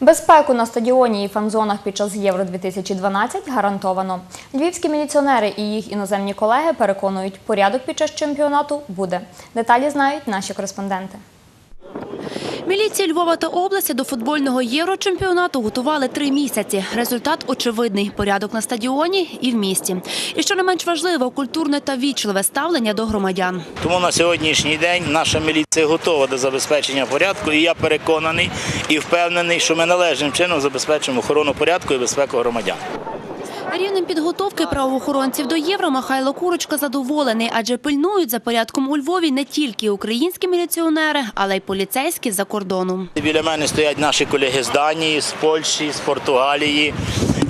Безпеку на стадіоні і фан-зонах під час Євро 2012 гарантовано. Львівські міліціонери і їх іноземні колеги переконують, порядок під час чемпіонату буде. Деталі знають наші кореспонденти. Міліції Львова та області до футбольного єврочемпіонату готували три місяці. Результат очевидний – порядок на стадіоні і в місті. І що не менш важливо – культурне та вічливе ставлення до громадян. Тому на сьогоднішній день наша міліція готова до забезпечення порядку, і я переконаний і впевнений, що ми належним чином забезпечимо охорону порядку і безпеку громадян. Рівнем підготовки правоохоронців до євро Михайло Курочка задоволений, адже пильнують за порядком у Львові не тільки українські міліціонери, але й поліцейські з-за кордоном. Біля мене стоять наші колеги з Данії, з Польщі, з Португалії,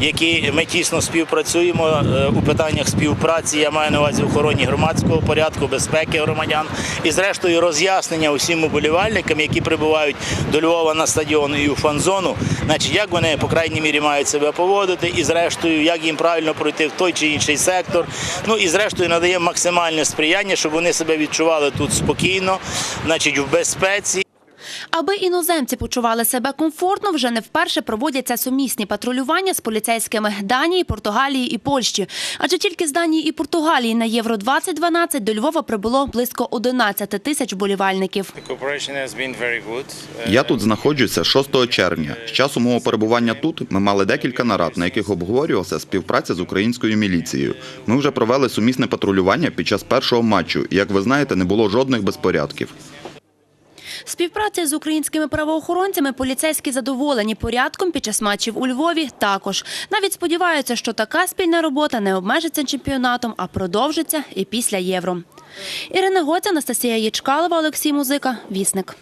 які ми тісно співпрацюємо е, у питаннях співпраці. Я маю на увазі охороні громадського порядку, безпеки громадян і, зрештою, роз'яснення усім уболівальникам, які прибувають до Львова на стадіон і у фан-зону, значить, як вони по крайній мірі мають себе поводити, і зрештою, як їм правильно пройти в той чи інший сектор. Ну і зрештою надаємо максимальне сприяння, щоб вони себе відчували тут спокійно, значить, в безпеці. Аби іноземці почували себе комфортно, вже не вперше проводяться сумісні патрулювання з поліцейськими Данії, Португалії і Польщі. Адже тільки з Данії і Португалії на Євро-2012 до Львова прибуло близько 11 тисяч болівальників. Я тут знаходжуся 6 червня. З часу мого перебування тут ми мали декілька нарад, на яких обговорювалася співпраця з українською міліцією. Ми вже провели сумісне патрулювання під час першого матчу. І, як ви знаєте, не було жодних безпорядків. Співпраця з українськими правоохоронцями поліцейські задоволені порядком під час матчів у Львові також. Навіть сподіваються, що така спільна робота не обмежиться чемпіонатом, а продовжиться і після Євро. Ірина Гоця, Анастасія Ячкалова, Олексій Музика, Вісник.